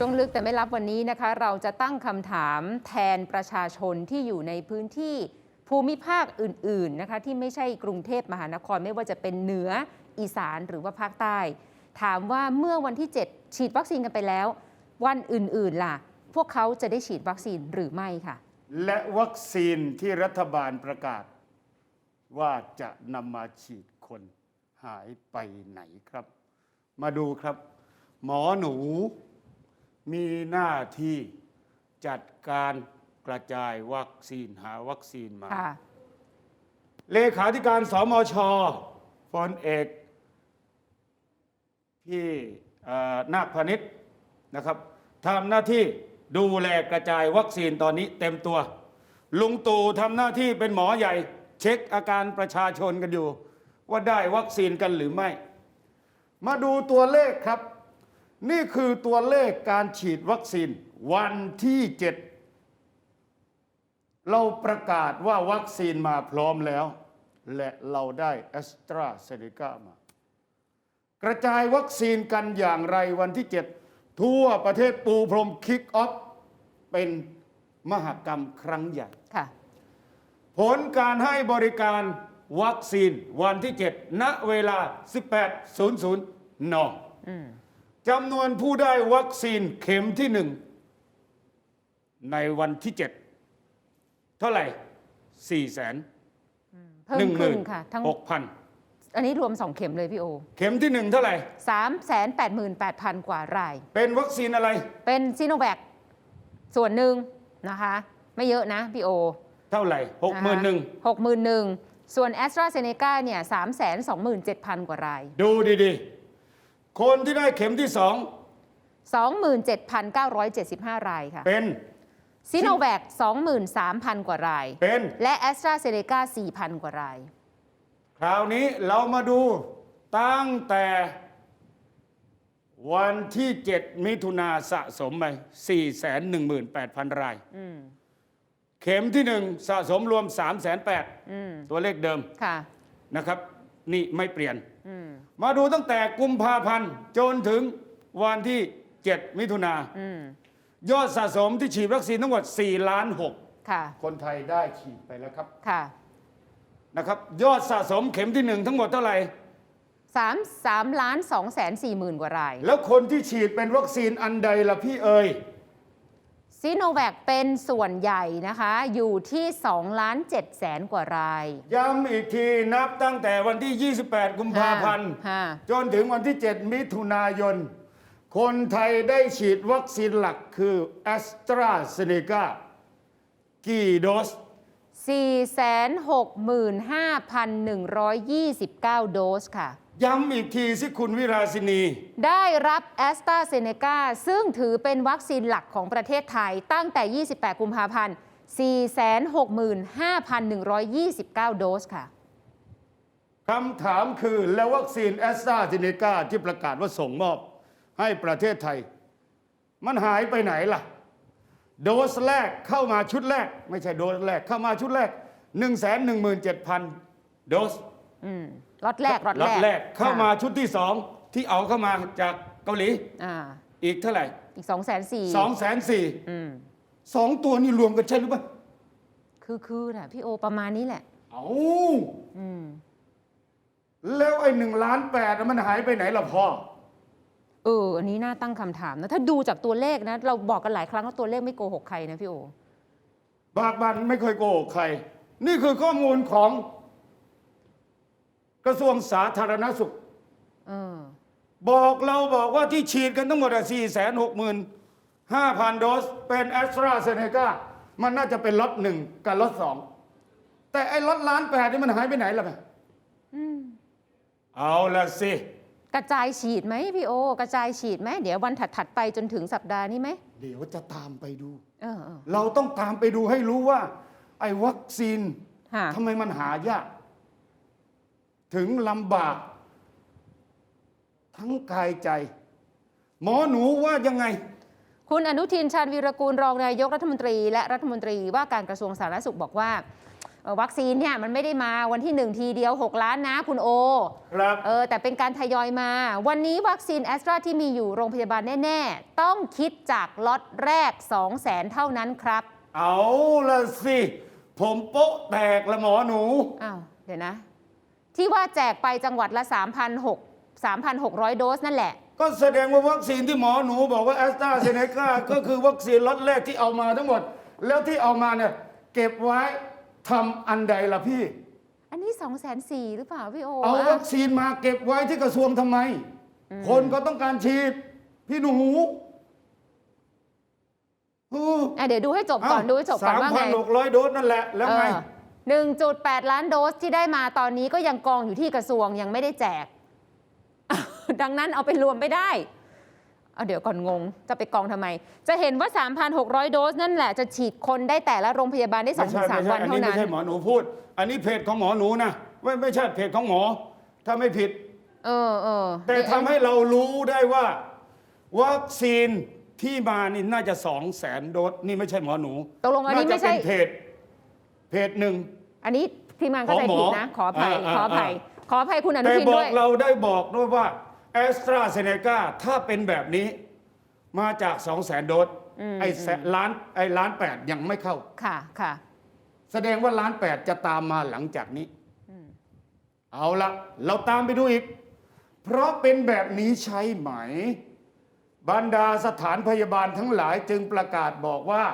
ช่วงลึกแต่ไม่รับวันนี้นะคะ เราจะตั้งคำถามแทนประชาชนที่อยู่ในพื้นที่ภูมิภาคอื่นๆนะคะที่ไม่ใช่กรุงเทพมหานครไม่ว่าจะเป็นเหนืออีสานหรือว่าภาคใต้ ถามว่าเมื่อวันที่ 7 ฉีดวัคซีนกันไปแล้ว วันอื่นๆล่ะ พวกเขาจะได้ฉีดวัคซีนหรือไม่ค่ะ และวัคซีนที่รัฐบาลประกาศ ว่าจะนำมาฉีดคนหายไปไหนครับ มาดูครับ หมอหนู มีหน้าที่จัดการกระจายวัคซีนหาวัคซีนมา ค่ะ เลขาธิการสมชพลเอกพี่เอ่อนาคพนิษฐ์นะครับทำหน้าที่ดูแลกระจายวัคซีนตอนนี้เต็มตัว ลุงตู่ทำหน้าที่เป็นหมอใหญ่ เช็คอาการประชาชนกันอยู่ ว่าได้วัคซีนกันหรือไม่ มาดูตัวเลขครับ นี่คือตัวเลขการฉีดวัคซีนวันที่เจ็ดเราประกาศว่าวัคซีนมาพร้อมแล้ว และเราได้แอสตราเซเนกามา กระจายวัคซีนกันอย่างไรวันที่ 7 ทั่วประเทศปูพรมคิกออฟเป็นมหกรรมครั้งใหญ่ค่ะผลการให้บริการวัคซีนวันที่ 7 ณ เวลา 18.00 น อืม จำนวนผู้ได้วัคซีนเข็มที่หนึ่งในวันที่7เท่าไหร่4แสนเพิ่มขึ้นค่ะทั้งหกพันอันนี้รวม2เข็มเลยพี่โอ เข็มที่หนึ่งเท่าไหร่3 8 8 0 0 0กว่าราย เป็นวัคซีนอะไร เป็นซีโนแวคส่วนหนึ่งนะคะ ไม่เยอะนะพี่โอ เท่าไหร่หกหมื่นหนึ่งหกหมื่นหนึ่งส่วนแอสตราเซเนกาเนี่ยสามแสนสองหมื่นเจ็ดพันกว่าราย ดูดีๆ คนที่ได้เข็มที่สองสองหมื่นเจ็ดพันเก้าร้อยเจ็ดสิบห้ารายค่ะ เป็นซีโนแวคสองหมื่นสามพันกว่าราย เป็นและแอสตราเซเนกาสี่พันกว่าราย คราวนี้เรามาดูตั้งแต่วันที่ 7 มิถุนาสะสมไป418,000 รายอืมเข็มที่หนึ่งสะสมรวม308,000อืมตัวเลขเดิมค่ะนะครับ นี่ไม่เปลี่ยนอืมมาดูตั้งแต่กุมภาพันธ์จนถึงวันที่ 7 มิถุนาอืมยอดสะสมที่ฉีดวัคซีนทั้งหมด4ล้านค่ะ6คนไทยได้ฉีดไปแล้วครับค่ะนะครับยอดสะสมเข็มที่หนึ่งทั้งหมดเท่าไหร่สามสามล้านสองแสนสี่หมื่นกว่าราย แล้วคนที่ฉีดเป็นวัคซีนอันใดล่ะพี่เอ๋ย ซีโนแวคเป็นส่วนใหญ่นะคะ อยู่ที่2ล้าน7แสนกว่าราย ย้ำอีกทีนับตั้งแต่วันที่ 28 กุมภาพันธ์ ค่ะ จนถึงวันที่ 7 มิถุนายน คนไทยได้ฉีดวัคซีนหลักคือแอสตราเซเนกากี่โดส 465,129 โดสค่ะ ย้ำอีกทีสิคุณวิราสินี ได้รับแอสตราเซเนกาซึ่งถือเป็นวัคซีนหลักของประเทศไทยตั้งแต่ 28 กุมภาพันธ์ 465,129 โดสค่ะ คำถามคือแล้ววัคซีนแอสตราเซเนกาที่ประกาศว่าส่งมอบให้ประเทศไทย มันหายไปไหนล่ะ โดสแรกเข้ามาชุดแรก ไม่ใช่โดสแรกเข้ามาชุดแรก 117,000 โดส อืม ล็อตแรกล็อตล็อตแรแรกกเข้ามาชุดที่สองที่เอาเข้ามาจากเกาหลีอ่าอีกเท่าไหร่ อีก2 4 0 0 0สองแสนสี่อืมสองตัวนี่รวมกันใช่หรือเปล่าคือคือน่ะพี่โอประมาณนี้แหละ เอาอืมแล้วไอ้หนึ่งล้านแปดมันหายไปไหนล่ะพ่อเอออันนี้น่าตั้งคำถามนะถ้าดูจากตัวเลขนะ เราบอกกันหลายครั้งว่าตัวเลขไม่โกหกใครนะพี่โอบากบันไม่เคยโกหกใคร นี่คือข้อมูลของ กระทรวงสาธารณสุข เออบอกเราบอกว่าที่ฉีดกันทั้งหมด4 6 5 0 0 0 โดส เป็นแอสตราเซเนกามันน่าจะเป็นล็อตหนึ่งกับล็อตสองแต่ไอ้ล็อตล้านแปดนี่มันหายไปไหนล่ะแม่อืมเอาละสิ กระจายฉีดไหมพี่โอ กระจายฉีดไหมเดี๋ยววันถัดๆไปจนถึงสัปดาห์นี้ไหมเดี๋ยวจะตามไปดู เออเออเราต้องตามไปดูให้รู้ว่า ไอ้วัคซีนค่ะทำไมมันหายาก ถึงลำบาก ทั้งกายใจ หมอหนูว่ายังไง คุณอนุทินชาญวีรกูลรองนายกรัฐมนตรี และรัฐมนตรีว่าการกระทรวงสาธารณสุขบอกว่าเอ่อวัคซีนเนี่ยมันไม่ได้มาวันที่หนึ่งทีเดียว 6 ล้านนะคุณโอ ครับ เออแต่เป็นการทยอยมา วันนี้วัคซีนแอสตราที่มีอยู่โรงพยาบาลแน่ ๆ ต้องคิดจากล็อตแรก 2 0 0 0 0 0เท่านั้นครับ เอาละสิ ผมโป๊ะแตกละหมอหนู อ้าว เดี๋ยวนะ ที่ว่าแจกไปจังหวัดละ 3,600 3,600 โดสนั่นแหละ ก็แสดงว่าวัคซีนที่หมอหนูบอกว่าแอสตราเซเนกาก็คือวัคซีนล็อตแรกที่เอามาทั้งหมด แล้วที่เอามาเนี่ยเก็บไว้ทำอันใดล่ะพี่ อันนี้2นสี่หรือเปล่าพี่โอเอาวัคซีนมาเก็บไว้ที่กระทรวงทำไม คนก็ต้องการฉีด พี่หนูออะเดี๋ยวดูให้จบก่อนดูให้จบก่อสานมว่าพันหกร้อยโดสนั่นแหละแล้วไง 1.8 ล้านโดสที่ได้มาตอนนี้ก็ยังกองอยู่ที่กระทรวงยังไม่ได้แจก ดังนั้นเอาไปรวมไม่ได้เอาเดี๋ยวก่อนงง จะไปกองทำไม จะเห็นว่า 3,600 โดสนั่นแหละจะฉีดคนได้แต่ละโรงพยาบาลได้สองถึงสามวันเท่านั้นไม่ใช่หมอหนูพูด อันนี้เพจของหมอหนูนะไม่ไม่ใช่เพจของหมอ ถ้าไม่ผิด เออเออแต่ทำให้เรารู้ได้ว่า วัคซีนที่มานี่น่าจะสองแสนโดสนี่ไม่ใช่หมอหนูตกลงอันนี้ไม่ใช่เพจ เพจหนึ่ง อันนี้ทีมงานเข้าใจของหมอผิดนะ ขออภัยอ่าขออภัยอ่าขออภัยคุณอนุแต่ทินบอด้กวยเราได้บอกด้วยว่าแอสตราเซเนกาถ้าเป็นแบบนี้มาจากสองแสนโดสไอ้แสนล้านไอ้ล้านแปดยังไม่เข้า ค่ะค่ะ แสดงว่าล้านแปดจะตามมาหลังจากนี้เอาละเราตามไปดูอีก เพราะเป็นแบบนี้ใช่ไหม บรรดาสถานพยาบาลทั้งหลายจึงประกาศบอกว่า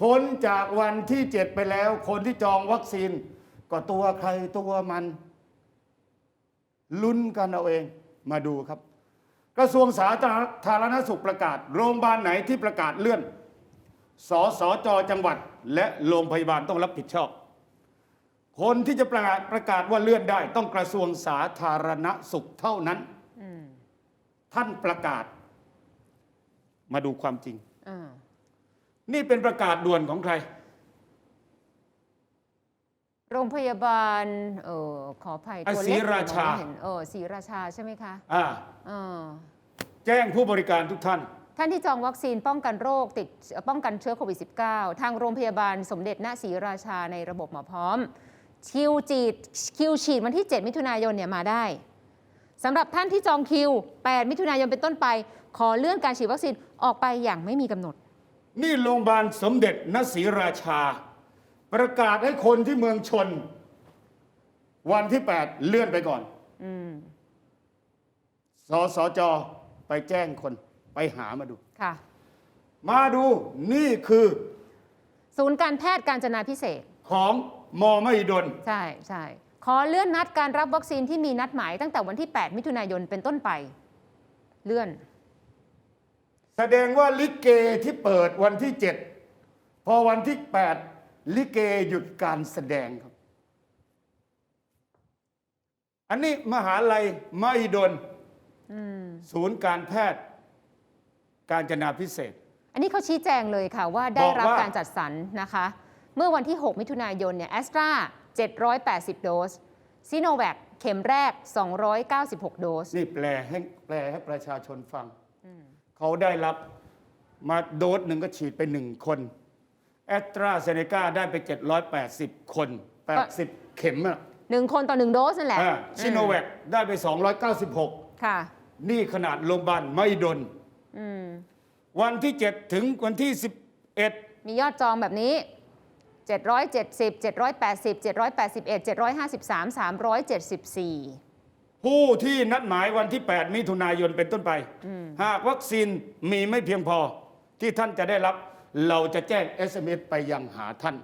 พ้นจากวันที่เจ็ดไปแล้ว คนที่จองวัคซีน ก็ตัวใครตัวมัน ลุ้นกันเอาเองมาดูครับ กระทรวงสาธารณสุขประกาศ โรงพยาบาลไหนที่ประกาศเลื่อนสสจจังหวัด และโรงพยาบาลต้องรับผิดชอบ คนที่จะประกาศประกาศว่าเลื่อนได้ ต้องกระทรวงสาธารณสุขเท่านั้นท่านประกาศ มาดูความจริงอ่า นี่เป็นประกาศด่วนของใคร โรงพยาบาลเออขออภัยอะตัวศรีเล็กราชามองไม่เห็นเออศรีราชาใช่ไหมคะอ่าเออแจ้งผู้บริการทุกท่าน ท่านที่จองวัคซีนป้องกันโรคติดป้องกันเชื้อโควิด -19 ทางโรงพยาบาลสมเด็จณศรีราชาในระบบหมอพร้อม คิวจีดคิวฉีดวันที่ 7 มิถุนายนเนี่ยมาได้สำหรับท่านที่จองคิว 8 มิถุนายนเป็นต้นไป ขอเลื่อนการฉีดวัคซีนออกไปอย่างไม่มีกำหนด นี่โรงพยาบาลสมเด็จนศรีราชา ประกาศให้คนที่เมืองชน วันที่ 8 เลื่อนไปก่อนอืมสสจไปแจ้งคนไปหามาดู ค่ะ มาดูนี่คือ ศูนย์การแพทย์การจนาพิเศษกของมอมหิดลใช่ใช่ขอเลื่อนนัดการรับวัคซีนที่มีนัดหมายตั้งแต่วันที่ 8 มิถุนายนเป็นต้นไป เลื่อน แสดงว่าลิเกที่เปิดวันที่7พอวันที่8ลิเกหยุดการแสดงครับ อันนี้มหาลัยมหิดลอืมศูนย์การแพทย์ การจนาพิเศษกอันนี้เขาชี้แจงเลยค่ะว่าได้รับบอกว่าการจัดสรรนะคะ เมื่อวันที่ 6 มิถุนายนเนี่ยแอสตรา780 โดสซีโนแวคเข็มแรก 296 โดส นี่แปลให้แปลให้ประชาชนฟัง เขาได้รับมาโดสหนึ่งก็ฉีดไปหนึ่งคนแอตราเซเนกาได้ไป 780 คน 80 เข็มอะหนึ่งคนต่อหนึ่งโดสนั่นแหละซิโนแวคได้ไป 296 ค่ะ นี่ขนาดโรงพยาบาลไม่ดนอืมวันที่ 7 ถึงวันที่ 11 มียอดจองแบบนี้ 770 780 781 753 374 ผู้ที่นัดหมายวันที่ 8 มิถุนายนเป็นต้นไป หากวัคซีนมีไม่เพียงพอที่ท่านจะได้รับ เราจะแจ้ง SMS ไปยังหาท่าน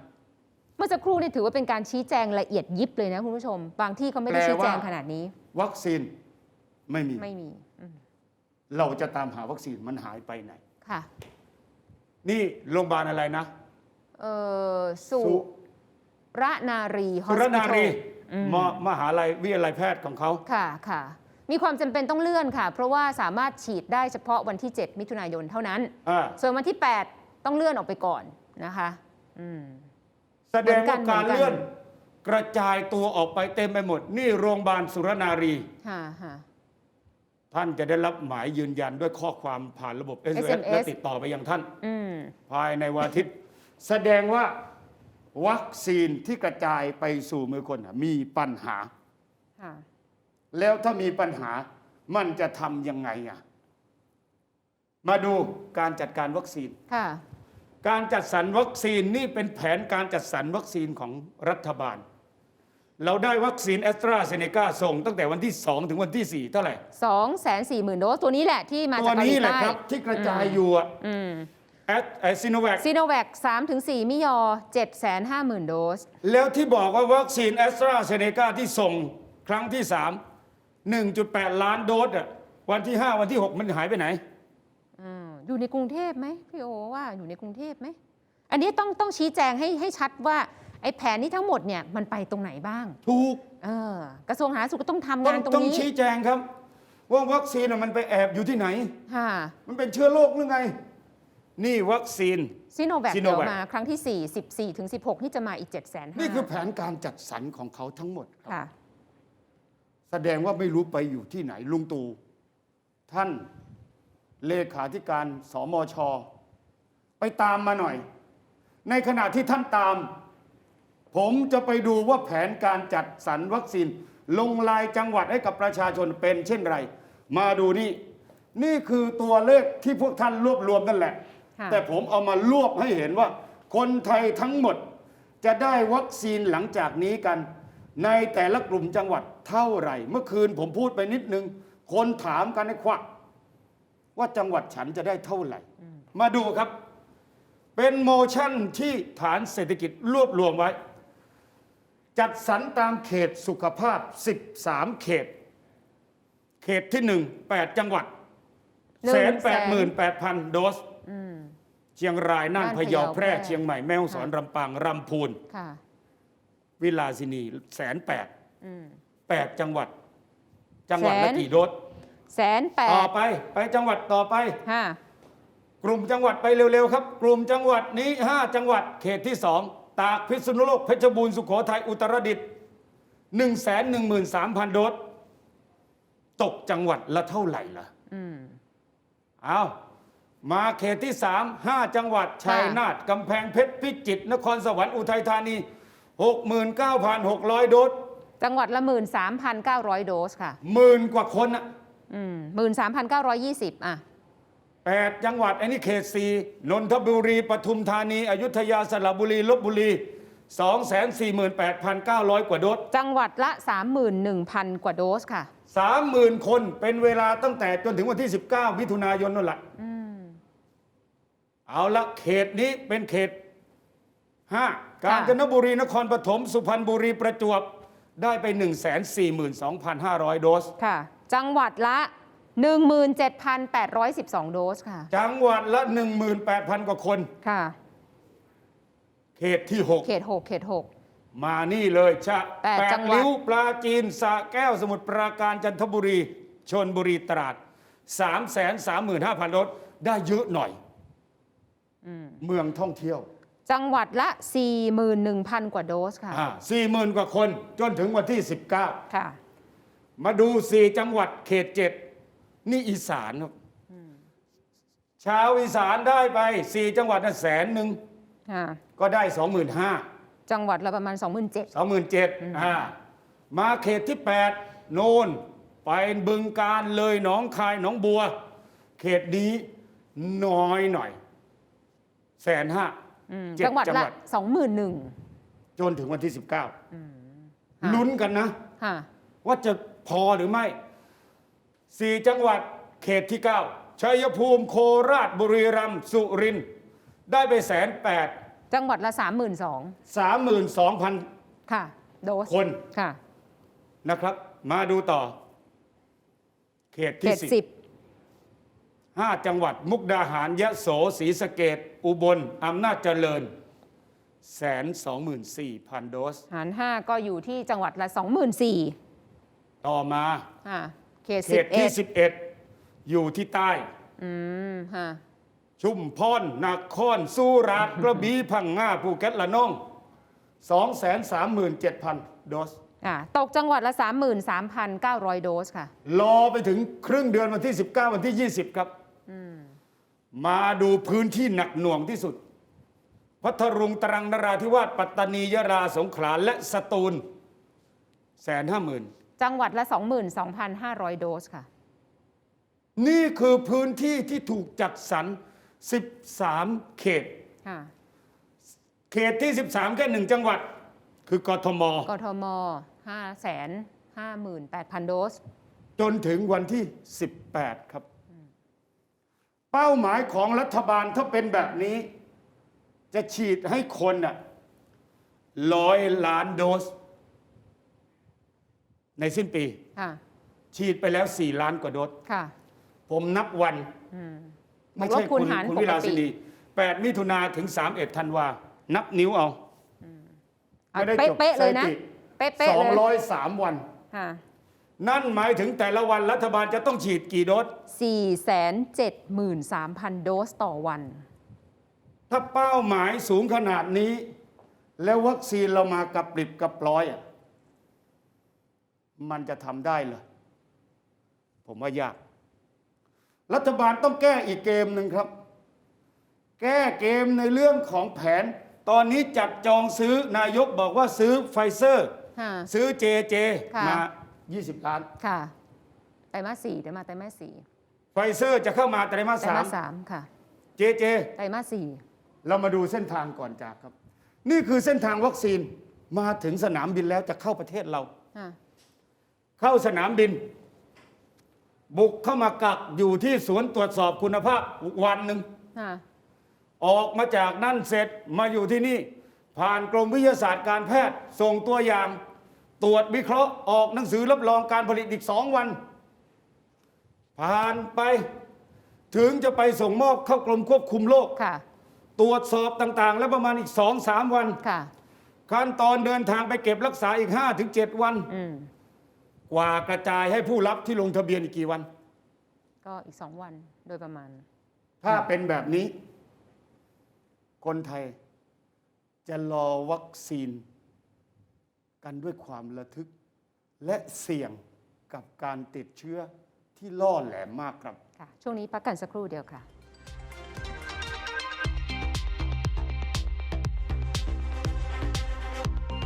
เมื่อสักครู่นี่ถือว่าเป็นการชี้แจงละเอียดยิบเลยนะคุณผู้ชม บางที่เขาไม่ได้แปลชี้แจงว่าขนาดนี้ วัคซีนไม่มีไม่มีอืมเราจะตามหาวัคซีนมันหายไปไหนค่ะ นี่โรงพยาบาลอะไรนะ เออสุรนารีฮอสุสรพินาทอรีล มมหาลัยวิทยาลัยแพทย์ของเขาค่ะค่ะ มีความจำเป็นต้องเลื่อนค่ะ เพราะว่าสามารถฉีดได้เฉพาะวันที่ 7 มิถุนายนเท่านั้น อ่าส่วนวันที่ 8 ต้องเลื่อนออกไปก่อนนะคะอืม แสดงว่าการเหมือนกัน เลื่อนกระจายตัวออกไปเต็มไปหมด นี่โรงพยาบาลสุรนารี ค่ะค่ะ ท่านจะได้รับหมายยืนยันด้วยข้อความผ่านระบบ SMS, SMS และติดต่อไปยังท่าน อืม ภายในวันอาทิตย์ แสดงว่า วัคซีนที่กระจายไปสู่มือคนน่ะมีปัญหาค่ะแล้วถ้ามีปัญหามันจะทำยังไงอะมาดูการจัดการวัคซีนค่ะการจัดสรรวัคซีนนี่เป็นแผนการจัดสรรวัคซีนของรัฐบาล เราได้วัคซีนแอสตราเซเนกาส่งตั้งแต่วันที่ 2 ถึงวันที่ 4 เท่าไหร่2 4 0 0 0 0 โดส ตัวนี้แหละที่มาตัจากวเกาหนี้ลีแหละใต้ครับที่กระจายอยู่อะอืม แอสไอซิโนแวคซีโนแวค3ถึง4มิยอ 750,000 โดส แล้วที่บอกว่าวัคซีนแอสตราเซเนกาที่ส่งครั้งที่ 3 1.8 ล้านโดสอะวันที่ 5 วันที่ 6 มันหายไปไหนอืมอยู่ในกรุงเทพไหมพี่โอว่าอยู่ในกรุงเทพไหม อันนี้ต้องต้องชี้แจงให้ให้ชัดว่า ไอ้แผนนี้ทั้งหมดเนี่ยมันไปตรงไหนบ้าง ถูกเออกระทรวงสาธารณสุขก็ต้องทำต้องงานตรงต้องนี้ชี้แจงครับ ว่าวัคซีนน่ะมันไปแอบอยู่ที่ไหน ค่ะ มันเป็นเชื้อโรคหรือไง นี่วัคซีนซีโนแวค Sinovac เดี๋ยวมาครั้งที่ 4 14ถึง16 ที่จะมาอีก 7 5 0 0 0นี่คือแผนการจัดสรรของเขาทั้งหมดครับ ค่ะ แสดงว่าไม่รู้ไปอยู่ที่ไหนลุงตู่ท่านเลขาธิการสมช ไปตามมาหน่อย ในขณะที่ท่านตาม ผมจะไปดูว่าแผนการจัดสรรวัคซีน ลงลายจังหวัดให้กับประชาชนเป็นเช่นไร มาดูนี่ นี่คือตัวเลขที่พวกท่านรวบรวมนั่นแหละค่ะ แต่ผมเอามารวบให้เห็นว่า คนไทยทั้งหมดจะได้วัคซีนหลังจากนี้กัน ในแต่ละกลุ่มจังหวัดเท่าไหร่ เมื่อคืนผมพูดไปนิดนึง คนถามกันในควัก ว่าจังหวัดฉันจะได้เท่าไหร่ มาดูครับ เป็นโมชั่นที่ฐานเศรษฐกิจรวบรวมไว้ จัดสรรตามเขตสุขภาพ 13 เขต เขตที่ 1 8 จังหวัดหนึ่แสงนแสแปดนหมื่นแปดพันโดสอืม เชียงรายน่านน่านพะเยาพะเยาแพร่แพร่เชียงใหม่แม่ฮ่องสอนค่ะลำปางรำพูนค่ะวิลาสินีแสนแปดอืมแปดจังหวัด จังหวัดแสละนกี่โดสแสนแปต่อดไปไปจังหวัดต่อไปค่ะกลุ่มจังหวัดไปเร็วๆครับ กลุ่มจังหวัดนี้5จังหวัดเขตที่2ตากพิษณุโลกเพชรบูรณ์สุโขทัยอุตรดิตถ์1 1 3 0 0 0โดสตกจังหวัดละเท่าไหร่ล่ะอืมเอา มาเขตที่ 3 5 จังหวัด ชัยนาทกำแพงเพชรพิจิตรนครสวรรค์อุทัยธานี 69,600 โดส จังหวัดละ 13,900 โดสค่ะหมื่นกว่าคนอะอืม13,920อะแปดจังหวัดอันนี้เขตสี่นนทบุรีปทุมธานี อยุธยาสระบุรีลบบุรี248,900กว่าโดส จังหวัดละ31,000กว่าโดสค่ะ30,000คนเป็นเวลาตั้งแต่จนถึงวันที่19มิถุนายนนั่นแหละอืม เอาละเขตนี้เป็นเขต5กาญจนบุรีนครปฐมสุพรรณบุรีประจวบได้ไป 142,500 โดส ค่ะ จังหวัดละ 17,812 โดสค่ะ จังหวัดละ 18,000 กว่าคน ค่ะ เขตที่เขต 6 เขต6 6มานี่เลยชะแปดแปจัดงหวัดริ้วปลาจีนสระแก้วสมุทรปราการจันทบุรี ชนบุรีตราด 335,000 โดส ได้เยอะหน่อย เมืองท่องเที่ยว จังหวัดละ 41,000 กว่าโดสค่ะ สี่หมื่นกว่าคนจนถึงวันที่ ค่ะ 19 มาดูสี่จังหวัดเขตเจ็ดนี่อีสานครับชาวอีสานได้ไปสี่จังหวัดน่ะแสนหนึ่งค่ะ ก็ได้สองหมื่นห้า จังหวัดละประมาณ 27,000 สองหมื่นเจ็ดอ่ามาเขตที่8โนนไปบึงการเลยหนองคายหนองบัว เขตนี้น้อยหน่อย แสนห้าอืมเจ็ดจังหวัดจังหละวัด21,000จนถึงวันที่ค่ะ19ลุ้นกันนะค่ะว่าจะพอหรือไม่สี่จังหวัดเขตที่9ชัยภูมิโคราชบุรีรัมย์สุรินทร์ได้ไปแสนแปดจังหวัดละ32,000สามหมื่นสองพันค่ะ โดสคนค่ะนะครับ มาดูต่อ เขตเขที่ตสิบสิบห้าจังหวัดมุกดาหารยะโสศรีสะเกด อุบลอำนาจเจริญแสนสองหมื่นสี่พันโดส หารห้าก็อยู่ที่จังหวัดละ 24,000ต่อมาค่ะเขตเขตที่ 11สิบเอ็ดอยู่ที่ใต้ อืมค่ะชุมพรนครสุราษฎร์ กระบี่พังงาภูเก็ตละนอง 237,000 โดส อ่าตกจังหวัดละ 33,900 โดสค่ะ รอไปถึงครึ่งเดือนวันที่ 19 วันที่ 20 ครับมาดูพื้นที่หนักหน่วงที่สุด พัทลุงตรังนราธิวาสปัตตานียะราสงขลาและสตูลแสนห้าหมื่นจังหวัดละ 22,500 โดสค่ะ นี่คือพื้นที่ที่ถูกจัดสรร 13 เขตค่ะเขตที่ 13 แค่หนึ่งจังหวัด คือกทม กทม 558,000 โดส จนถึงวันที่ 18 ครับ เป้าหมายของรัฐบาลถ้าเป็นแบบนี้ จะฉีดให้คนอะร้อยล้านโดส ในสิ้นปี ค่ะ ฉีดไปแล้ว 4 ล้านกว่าโดส ค่ะ ผมนับวัน อืมไม่ใช่หรือว่าคูณหารคุณปกติวิลาสินี8มิถุนาถึง 31ธันวา นับนิ้วเอาเอาไม่ได้จบเป๊ะๆเลยนะสถิติเป๊ะๆเลย203 วัน ค่ะ นั่นหมายถึงแต่ละวันรัฐบาลจะต้องฉีดกี่โดส 473,000 โดสต่อวัน ถ้าเป้าหมายสูงขนาดนี้ แล้ววัคซีนเรามากับปริบกับปลอยอะมันจะทำได้เหรอผมว่ายาก รัฐบาลต้องแก้อีกเกมหนึ่งครับ แก้เกมในเรื่องของแผน ตอนนี้จัดจองซื้อนายกบอกว่าซื้อไฟเซอร์ค่ะซื้อเจเจค่ะมา 20 ล้าน ค่ะไตรมาสสี่ไตรมาสไตรมาสสี่ไฟเซอร์จะเข้ามาไตรมาสไตรสามามสสามค่ะเจเจ ไตรมาสสี่เรามาดูเส้นทางก่อนจากครับ นี่คือเส้นทางวัคซีนมาถึงสนามบินแล้วจะเข้าประเทศเรา ค่ะเข้าสนามบิน บุกเข้ามากักอยู่ที่สวนตรวจสอบคุณภาพวันหนึ่ง ค่ะออกมาจากนั่นเสร็จมาอยู่ที่นี่ ผ่านกรมวิทยาศาสตร์การแพทย์ ส่งตัวอย่าง ตรวจวิเคราะห์ออกหนังสือรับรองการผลิตอีกสองวัน ผ่านไปถึงจะไปส่งมอบเข้ากรมควบคุมโรคค่ะ ตรวจสอบต่างๆ แล้วประมาณอีกสองสามวัน ค่ะ ขั้นตอนเดินทางไปเก็บรักษาอีก5-7ถึง7วัน อืม กว่ากระจายให้ผู้รับที่ลงทะเบียนอีกกี่วัน ก็อีกสองวันโดยประมาณ ถ้าเป็นแบบนี้ คนไทยจะรอวัคซีน กันด้วยความระทึก และเสี่ยงกับการติดเชื้อที่ล่อแหลมมากครับ ค่ะ ช่วงนี้พักกันสักครู่เดียวค่ะ